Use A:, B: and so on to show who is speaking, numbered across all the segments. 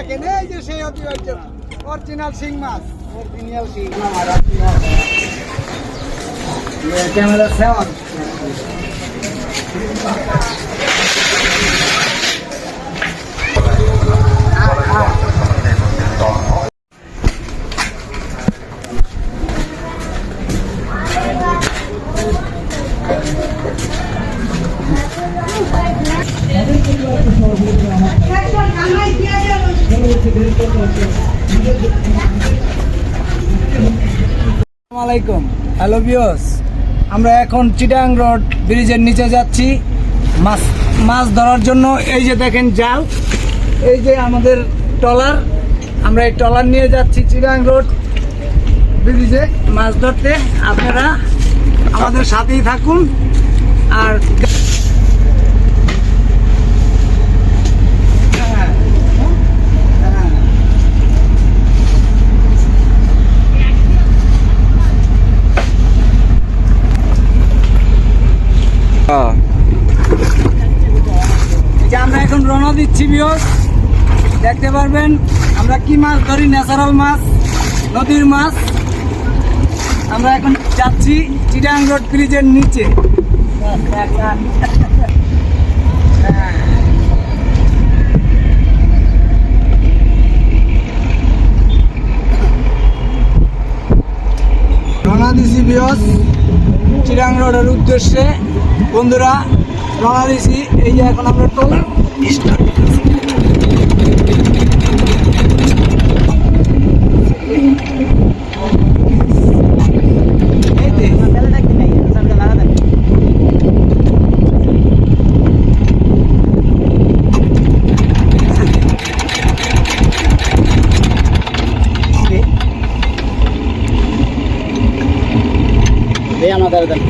A: এই যে সেই অতিবাহিত অরিজিনাল শিং মাছ। অরিজিনাল শিং ক্যামেরা সেওয়ান আলাইকুম। হ্যালো বিয়স আমরা এখন চিটাং রোড ব্রিজের নিচে যাচ্ছি। মাছ মাছ ধরার জন্য। এই যে দেখেন জাল। এই যে আমাদের টলার আমরা এই টলার নিয়ে যাচ্ছি চিটাং রোড ব্রিজে মাছ ধরতে। আপনারা আমাদের সাথেই থাকুন। আর হ্যাঁ, হ্যাঁ। এই যে আমরা এখন রওনা দিচ্ছি বিয়স দেখতে পারবেন, আমরা কি মাছ ধরি? ন্যাচারাল মাছ, নদীর মাছ। আমরা এখন যাচ্ছি চিটাং রোড ব্রিজের নিচে। রওনা দিছি বিয়স চিরাং রোডের উদ্দেশ্যে। বন্ধুরা রওনা দিছি এই যে এখন আমরা টোল। আমাদের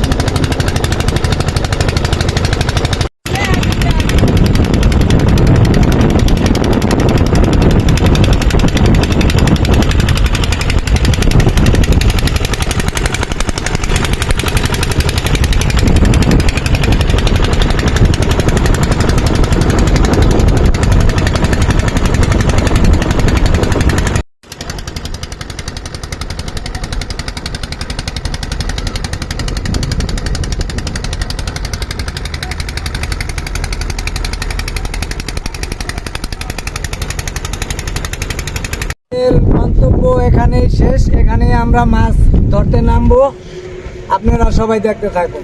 A: মন্তব্য এখানে শেষ। এখানে আমরা মাছ ধরতে নামবো। আপনারা সবাই দেখতে থাকুন।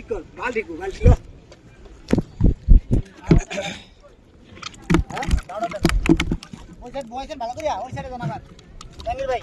A: ঠিক কর বালটি কো বালটি লো
B: ওই সাইড বয়সের ভালো করে ওই সাইডে জানা আমার জামিল ভাই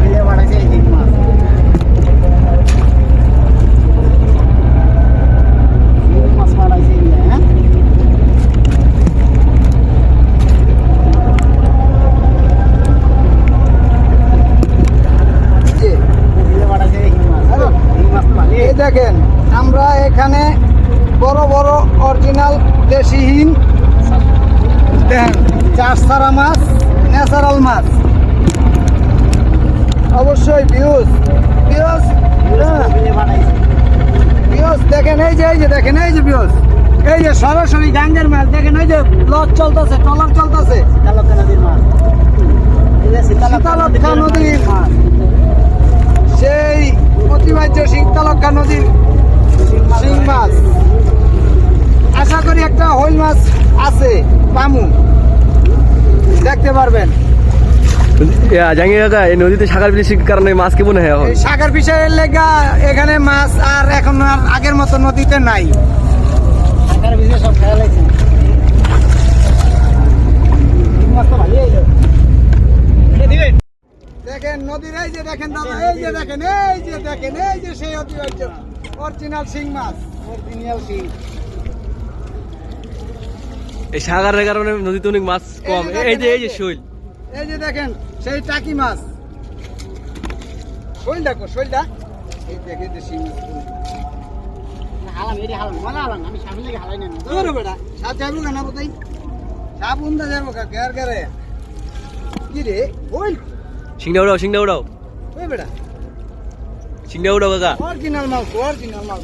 B: ভিলে বাড়াইছে এই তিন মাস তিন মাস বাড়াইছে এই হ্যাঁ ভিলে বাড়াইছে এই তিন মাস তিন মাস তো ভালো
A: এই দেখেন আমরা এখানে বড় বড় অরিজিনাল দেশিহীন দেখেন চাষ ছাড়া মাছ, ন্যাচারাল মাছ। অবশ্যই ভিউজ। ভিউজ?
B: বাড়াইছে
A: ভিউজ, দেখেন এই যে এই যে, দেখেন এই যে ভিউজ। এই যে সরাসরি গাঙ্গের মাছ, দেখেন এই যে লজ চলতেছে, ট্রলার চলতেছে।
B: শীতালক্ষা নদীর মাছ।
A: সেই অতিবাহ্য শীতলক্ষা নদীর শিং মাছ। আশা করি একটা হইল মাছ আছে, পামু। দেখতে পারবেন।
C: এই নদীতে সাগর কারণে মাছ কি মনে হয় এখন?
A: এই সাগর বিষয়ের লেগা এখানে মাছ আর এখন আর আগের মতো নদীতে নাই।
B: সব খেয়াল আছে
A: দেখেন নদীর এই যে দেখেন দাদা এই যে দেখেন এই যে দেখেন এই যে সেই অরিজিনাল শিং মাছ।
B: অরিজিনাল সিং
C: এই সাগরের কারণে নদীতে অনেক মাছ কম।
A: এই যে
C: এই যে। শৈল।
A: এই যে দেখেন সেই টাকি মাছ। শৈল দেখো শৈলটা এই দেখে যে শিং
B: হালাম এটি হালাম মজা হালাম আমি সামনে লেগে হালাই না
A: তোর বেটা সাপ যাব কেন বোধহয় সাপ উন্দা যাব কা কেয়ার করে? কি রে ওই
C: সিংড়া উড়াও সিংড়া উড়াও
A: ওই বেটা।
C: সিংড়া উড়াও কাকা
A: অরিজিনাল মাল অরিজিনাল মাল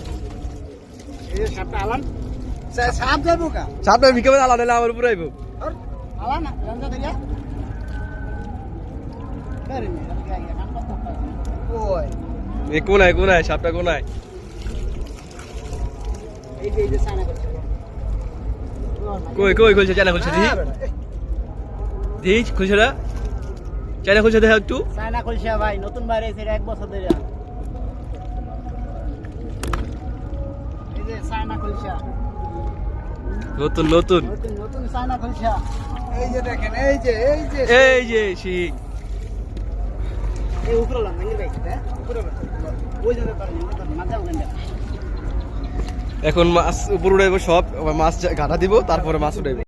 B: এই সাপটা হালাম।
A: সাপ যাব কা?
C: সাপটা বিকেলে আলাদা নাহলে আমার উপরে আইব।
B: হালাম না নে পারছি
A: ওই
C: এ কোনায় কোনায় সাপটা কোনায়
B: এই যে এই যে সানা করছে।
C: কই কই খুলছে চায়না খুলছে
A: এই,
C: দেখি খুলছে না? চায়না খুলছে দেখা একটু।
B: সানা কলসিয়া ভাই নতুন বাইরে এসে এক বছর ধরে। এই যে সানা কলসিয়া
C: নতুন নতুন।
A: এই যে
C: এখন মাছ উপর উড়াইবো সব মাছ গাঁটা দিব, তারপরে মাছ উঠাইবো।